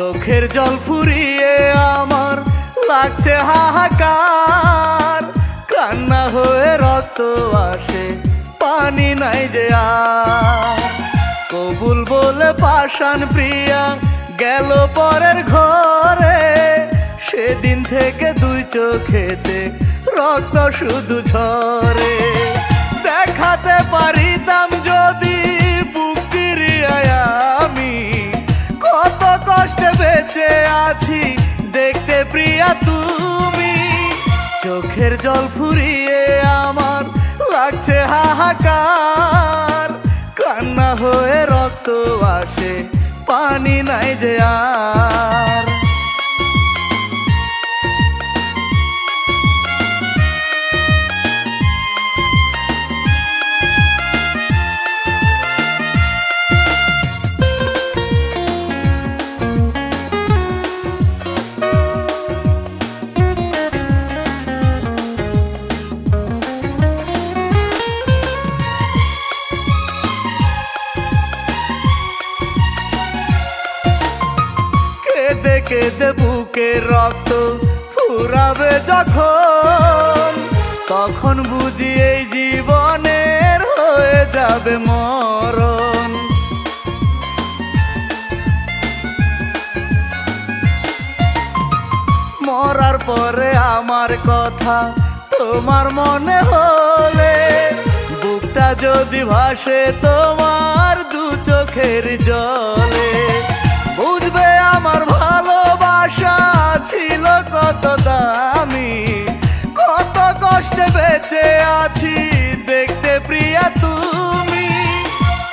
জল ফুরিয়ে আমার লাগছে হাহাকার। কান্না হয়ে রক্ত আসে, পানি নাই যে কবুল বলে পাষাণ প্রিয়া গেল পরের ঘরে। সেদিন থেকে দুই চোখেতে রক্ত শুধু ঝরে। বেঁচে আছি, দেখতে প্রিয়া তুমি। চোখের জল ফুরিয়ে আমার লাগছে হাহাকার। কান্না হয়ে রক্ত আসে, পানি নাই যে আর। কেঁদে বুকে রক্ত ফুরাবে যখন, তখন বুঝি এই জীবনের হয়ে যাবে মরণ। মরার পরে আমার কথা তোমার মনে হলে, বুকটা যদি ভাসে তোমার দু চোখের জলে ভালোবাসা ছিল কত দামি, কত কষ্টে বেঁচে আছি, দেখতে প্রিয়া তুমি।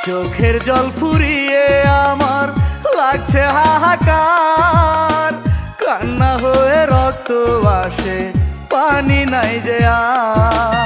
চোখের জল ফুরিয়ে আমার লাগছে হাহাকার, কান্না হয়ে রক্ত আসে, পানি নাই যে আর।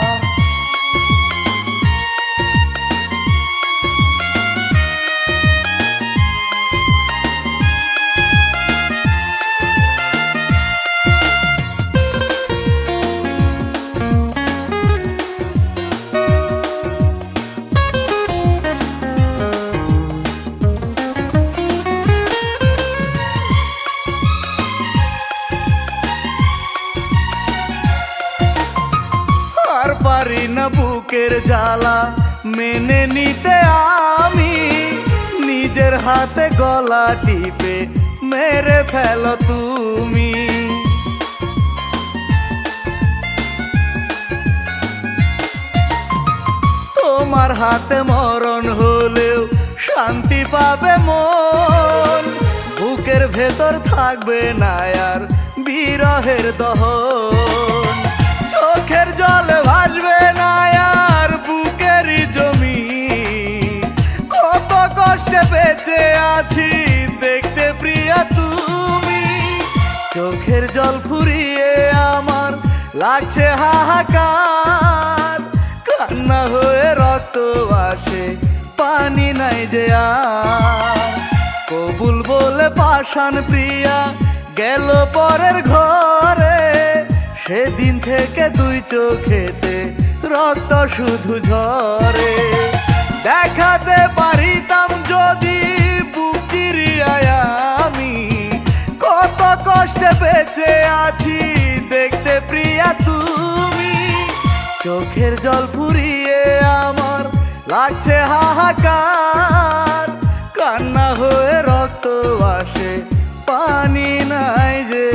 না বুকের জ্বালা মেনে নিতে আমি। নিজের হাতে গলা টিপে মেরে ফেলো তুমি। তোমার হাতে মরণ হলেও শান্তি পাবে মন। বুকের ভেতর থাকবে না আর বিরহের দহন। বেঁচে আছি, দেখতে প্রিয়া তুমি। চোখের জল ফুরিয়ে আমার লাগছে হাহাকার। কান্না হয়ে রক্ত আসে, পানি নাই যে কবুল বলে পাষাণ প্রিয়া গেল পরের ঘরে। সেদিন থেকে দুই চোখেতে রক্ত শুধু ঝরে। দেখাতে কষ্টে বেঁচে আছি, দেখতে প্রিয়া তুমি। চোখের জল ফুরিয়ে আমার লাগছে হাহাকার। কান্না হয়ে রক্ত আসে, পানি নাই যে